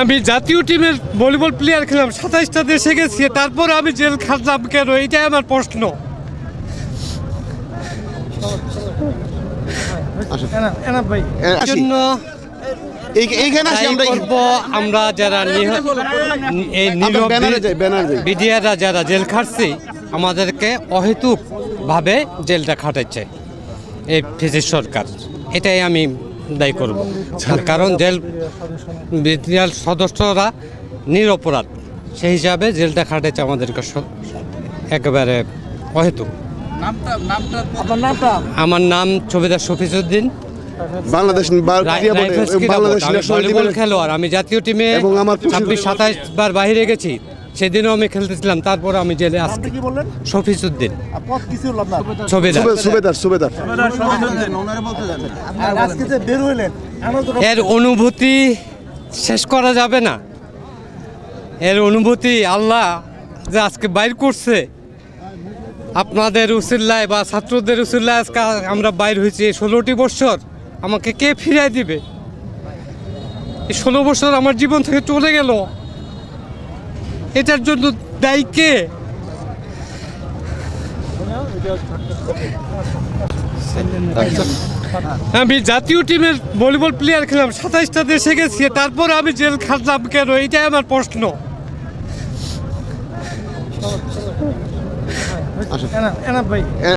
আমি জাতীয় টিমের ভলিবল প্লেয়ার খেলাম সাতাইশটা দেশে গেছি তারপর আমি জেল খাটলাম কেন? এটাই আমার প্রশ্ন। জন্য আমরা যারা বিডিআররা যারা জেল খাটছে আমাদেরকে অহেতুক ভাবে জেলটা খাটাচ্ছে এই ফিজির সরকার। এটাই আমি দায়ী করব। তার কারণ জেল বিডিআর সদস্যরা নিরপরাধ। সেই হিসাবে জেলটা খাটাচ্ছে আমাদেরকে একেবারে অহেতুক। আমার নাম ছবিদার শফিজুদ্দিন বাংলাদেশ খেলোয়াড়। আমি জাতীয় টিমে ছাব্বিশ সাতাইশ বার বাইরে গেছি। সেদিনও আমি খেলতেছিলাম তারপর আমি জেলে আসছি কি বললেন? সুবেদার সুবেদার এর অনুভূতি শেষ করা যাবে না। এর অনুভূতি আল্লাহ যে আজকে বাইর করছে আপনাদের উসিল্লায় বা ছাত্রদের উসিল্লায় আজকে আমরা বাইর হয়েছি। এই ষোলোটি বছর আমাকে কে ফিরিয়ে দিবে? এই ষোলো বছর আমার জীবন থেকে চলে গেল। এটার জন্য দায়ী কে? আমি জাতীয় টিমের ভলিবল প্লেয়ার খেলাম সাতাইশটা দেশে গেছি তারপর আমি জেল খাটলাম কেন? এটাই আমার প্রশ্ন। ভাই।